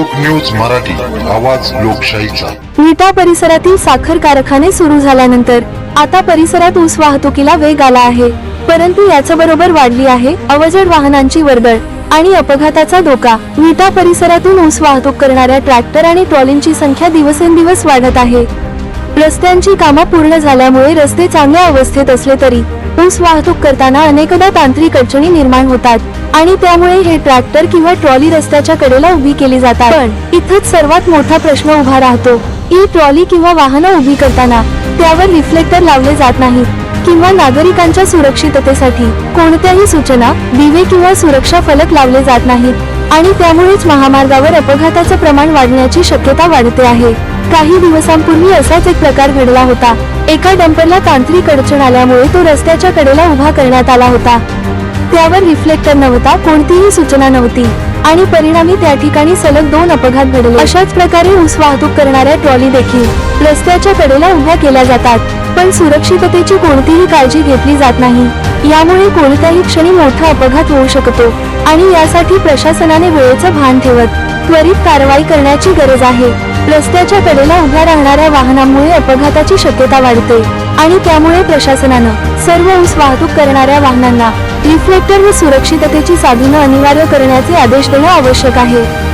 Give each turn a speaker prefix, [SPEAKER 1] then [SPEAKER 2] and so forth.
[SPEAKER 1] लोक न्यूज मराठी आवाज लोकशाहीचा.
[SPEAKER 2] विटा परिसरातील साखर कारखाने सुरू झाल्यानंतर आता परिसरात ऊस वाहतुकीला वेग आला आहे. परंतु याचबरोबर वाढली आहे अवजड वाहनांची वर्दळ आणि अपघाताचा धोका. विटा परिसरातून ऊस वाहतूक करणाऱ्या ट्रॅक्टर आणि ट्रॉलींची संख्या दिवसेंदिवस वाढत आहे. रस्त्यांची कामं पूर्ण झाल्यामुळे रस्ते चांगल्या अवस्थेत असले तरी ऊस वाहतूक करताना अनेकदा तांत्रिक अडचणी निर्माण होतात. आणि त्यामुळे हे ट्रॅक्टर किंवा ट्रॉली रस्त्याच्या कडेला उभी केली जातात. पण इथंच सर्वात मोठा प्रश्न उभा राहतो. ही ट्रॉली किंवा वाहनं उभी करताना त्यावर रिफ्लेक्टर लावले जात नाहीत किंवा नागरिकांच्या सुरक्षिततेसाठी कोणत्याही सूचना दिवे किंवा सुरक्षा फलक लावले जात नाहीत आणि त्यामुळेच महामार्गावर अपघाताचं प्रमाण वाढण्याची शक्यता वाढते आहे. काही दिवसांपूर्वी असाच एक प्रकार घडला होता. एका डंपरला तांत्रिक अडचण आल्यामुळे तो रस्त्याच्या कडेला उभा करण्यात आला होता. त्यावर रिफ्लेक्टर नव्हता कोणतीही सूचना नव्हती. आणि परिणामी त्या ठिकाणी सलग दोन अपघात घडले. अशाच प्रकारे ऊस वाहतूक करणाऱ्या ट्रॉली देखील रस्त्याच्या कडेला उभ्या केल्या जातात. पण सुरक्षिततेची कोणतीही काळजी घेतली जात नाही. यामुळे कोणत्याही क्षणी मोठा अपघात होऊ शकतो. आणि यासाठी प्रशासनाने वेळेचं भान ठेवत त्वरित कारवाई करण्याची गरज आहे. रस्त्याच्या कडेला उभ्या राहणाऱ्या वाहनांमुळे अपघाताची शक्यता वाढते. आणि त्यामुळे प्रशासनानं सर्व ऊस वाहतूक करणाऱ्या वाहनांना रिफ्लेक्टर व सुरक्षिततेची साधनं अनिवार्य करण्याचे आदेश देणं आवश्यक आहे.